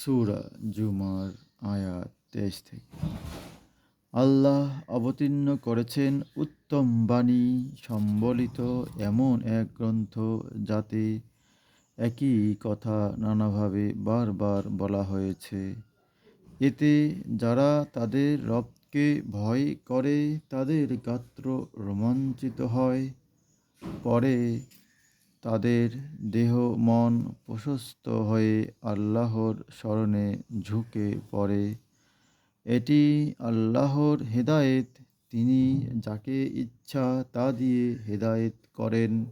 সুরা, জুমার আয়াত তেইশ থেকে। আল্লাহ অবতীর্ণ করেছেন উত্তম বাণী সম্বলিত এমন এক গ্রন্থ যাতে একই কথা নানাভাবে বারবার বলা হয়েছে। এতে যারা তাদের রবকে ভয় করে তাদের গাত্র রোমাঞ্চিত হয়, পরে তাদের দেহ, মন প্রশস্ত হয়ে আল্লাহর স্মরণে ঝুঁকে পড়ে। এটি আল্লাহর হেদায়েত, তিনি যাকে ইচ্ছা তা দিয়ে হেদায়েত করেন।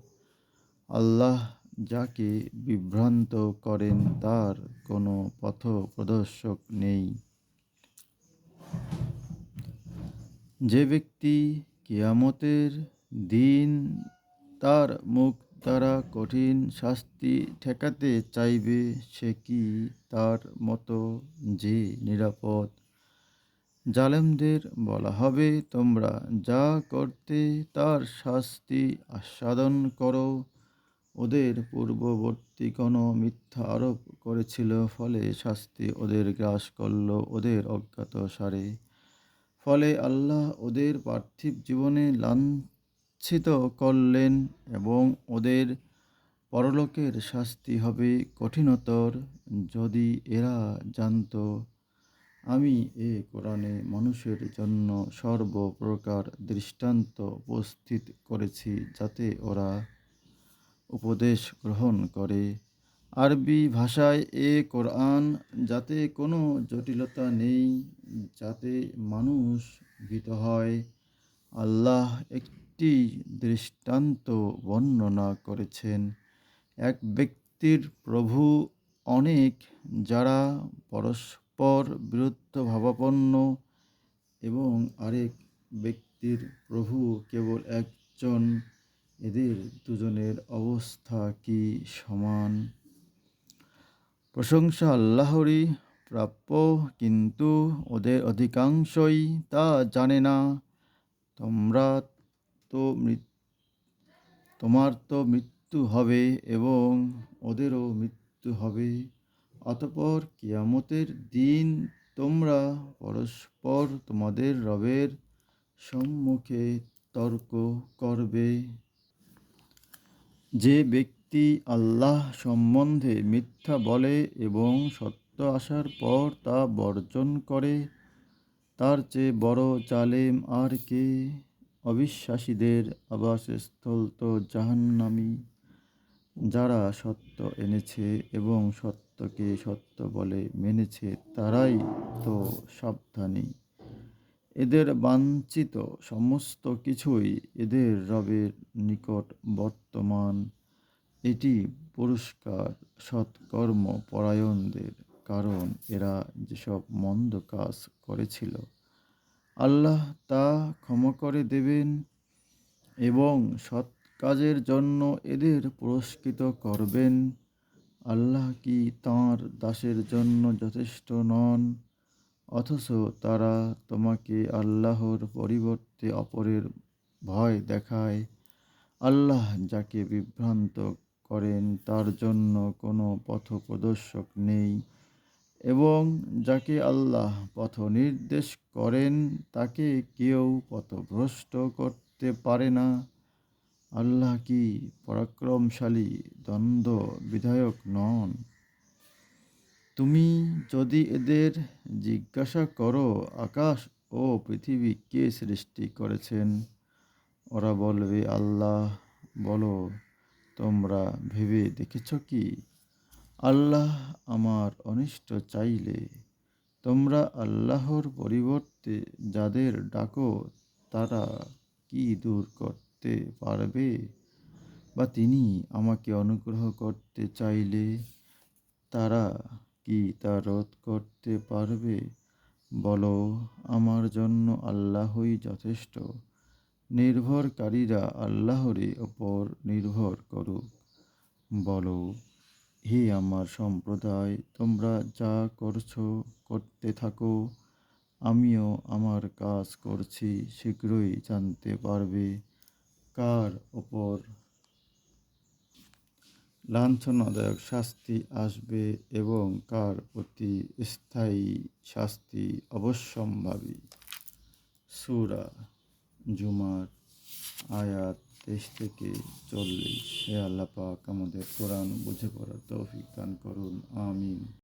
আল্লাহ যাকে বিভ্রান্ত করেন, তার কোনো পথ প্রদর্শক নেই। যে ব্যক্তি কিয়ামতের দিন তার মুখ দ্বারা কঠিন শাস্তি ঠেকাতে চাইবে, সে কি তার মতো যে নিরাপদ? জালেমদের বলা হবে, তোমরা যা করতে তার শাস্তি আস্বাদন করো। ওদের পূর্ববর্তী কোনো মিথ্যা আরোপ করেছিল, ফলে শাস্তি ওদের গ্রাস করল, ওদের অজ্ঞাত সারে ফলে আল্লাহ ওদের পার্থিব জীবনে লাঞ্ছিত করলেন এবং ওদের পরলোকের শাস্তি হবে কঠিনতর যদি এরা জানত। আমি এ কোরআনে মানুষের জন্য সর্বপ্রকার দৃষ্টান্ত উপস্থিত করেছি যাতে ওরা উপদেশ গ্রহণ করে। আরবি ভাষায় এ কোরআন যাতে কোনো জটিলতা নেই, যাতে মানুষ ভীত হয়। আল্লাহ একটি দৃষ্টান্ত বর্ণনা করেছেন। এক ব্যক্তির প্রভু অনেক, যারা পরস্পর বিরুদ্ধ ভাবাপন্ন এবং আরেক ব্যক্তির প্রভু কেবল একজন, এদের দুজনের অবস্থা কি সমান? প্রশংসা আল্লাহরই প্রাপ্য, কিন্তু ওদের অধিকাংশই তা জানে না। তোমরা তো তোমার তো মৃত্যু হবে এবং ওদেরও মৃত্যু হবে। অতপর কিয়ামতের দিন তোমরা পরস্পর তোমাদের রবের সম্মুখে তর্ক করবে। যে ব্যক্তি আল্লাহ সম্বন্ধে মিথ্যা বলে এবং সত্য আসার পর তা বর্জন করে, তার চেয়ে বড় জালেম আর কে? অবিশ্বাসীদের আবাসস্থল তো জাহান্নামি। যারা সত্য এনেছে এবং সত্যকে সত্য বলে মেনেছে, তারাই তো সাবধানী। এদের বাঞ্ছিত সমস্ত কিছুই এদের রবের নিকট বর্তমান। এটি পুরস্কার, সৎকর্ম, পরায়ণদের, কারণ এরা যেসব মন্দ কাজ করেছিল। আল্লাহ তা ক্ষমা করে দেবেন এবং সৎ কাজের জন্য এদের পুরস্কৃত করবেন। আল্লাহ কি তাঁর দাসের জন্য যথেষ্ট নন, অথচ তারা তোমাকে আল্লাহর পরিবর্তে অপরের ভয় দেখায়। আল্লাহ যাকে বিভ্রান্ত করেন, তার জন্য কোনো পথ প্রদর্শক নেই। এবং যাকে আল্লাহ পথ নির্দেশ করেন, তাকে কেউ পথভ্রষ্ট করতে পারে না। আল্লাহ কি পরাক্রমশালী দ্বন্দ্ব বিধায়ক নন? তুমি যদি এদের জিজ্ঞাসা করো, আকাশ ও পৃথিবী কে সৃষ্টি করেছেন? ওরা বলবে, আল্লাহ। বলো, তোমরা ভেবে দেখেছ কি? আল্লাহ আমার অনিষ্ট চাইলে তোমরা আল্লাহর পরিবর্তে যাদের ডাকো, তারা কি দূর করতে পারবে? বা তিনি আমাকে অনুগ্রহ করতে চাইলে তারা কি তা রোধ করতে পারবে? বলো, আমার জন্য আল্লাহই যথেষ্ট। নির্ভরকারীরা আল্লাহরই ওপর নির্ভর করুক। বলো হে আমার সম্প্রদায়, তোমরা যা করছ করতে থাকো, আমিও আমার কাজ করছি, শীঘ্রই জানতে পারবে কার ওপর লাঞ্ছনাদায়ক শাস্তি আসবে এবং কার প্রতি স্থায়ী শাস্তি অবশ্যম্ভাবী। সুরা জুমার আয়াত। তেইশ থেকে চল্লিশ। হে আল্লাহ পাক আমাদের কোরআন বুঝে পড়ার তৌফিক দান করুন আমিন।